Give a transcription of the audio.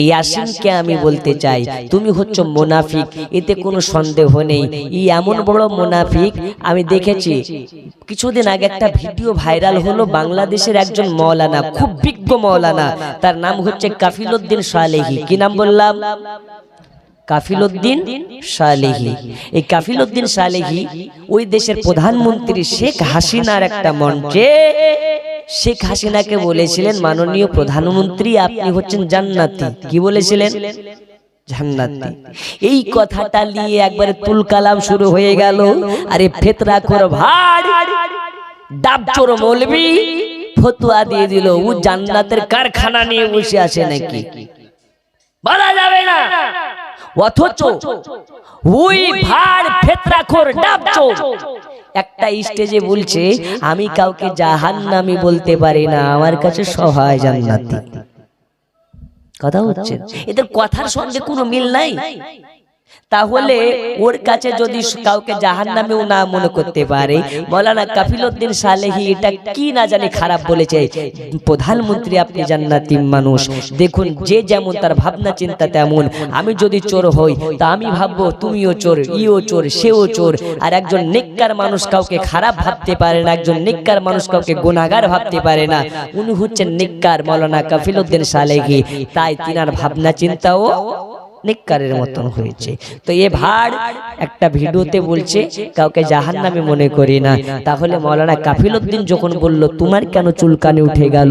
এই ইয়াসিনকে আমি বলতে চাই, তুমি হচ্ছ মোনাফিক, এতে কোনো সন্দেহ নেই। ই এমন বড় মোনাফিক আমি দেখেছি। কিছুদিন আগে একটা ভিডিও ভাইরাল হলো বাংলাদেশের একজন মৌলানা, খুব বিজ্ঞ মৌলানা। তার নাম হচ্ছে কাফিলউদ্দিন সালেহি। কি নাম বললাম? কাফিলউদ্দিন সালেহি। এই কাফিলউদ্দিন সালেহি ওই দেশের প্রধানমন্ত্রী শেখ হাসিনার একটা মঞ্চে। শেখ হাসিনাকে বলেছিলেন, মাননীয় প্রধানমন্ত্রী, আপনি হচ্ছেন জান্নাতি। কি বলেছিলেন? এই কথাটা নিয়ে একবারে তুল কালাম শুরু হয়ে গেল। আরে ফেতরা কর ভাড় ডাবচোর মৌলবি, ফতুয়া দিয়ে দিল। ও জান্নাতের কারখানা নিয়ে বসে আছে নাকি? বলা যাবে না। অথচ ওই ভার ফেতরাখোর ডাবচো। একটা স্টেজে বলছে আমি কাউকে জাহান্নামী বলতে পারি না আমার কাছে সহায় জান্নাতি। কথা হচ্ছে এদের কথার সঙ্গে কোনো মিল নাই। তাহলে ওর কাছে যদি কাউকে জাহান নামেও না মনে করতে পারে মৌলানা কাফিলউদ্দিন সালেহি এটা কি না জানি খারাপ বলেছে। প্রধানমন্ত্রী আপনি জান্নাতি মানুষ। দেখুন যে যেমন তার ভাবনা চিন্তা তেমন। আমি যদি চোর হই তা আমি ভাববো তুমিও চোর ইও চোর সেও চোর। আর একজন নেককার মানুষ কাউকে খারাপ ভাবতে পারে না একজন নেককার মানুষ কাউকে গুনাহগার ভাবতে পারে না। উনি হচ্ছেন নেককার মৌলানা কাফিলউদ্দিন সালেহি। তাই তিনার ভাবনা চিন্তাও নিকারের মতন হয়েছে। তো এ ভাড় একটা ভিডিওতে বলছে কাউকে জাহান নামে মনে করি না। তাহলে মৌলানা কাফিল উদ্দিন যখন বলল তোমার কেন চুলকানি উঠে গেল?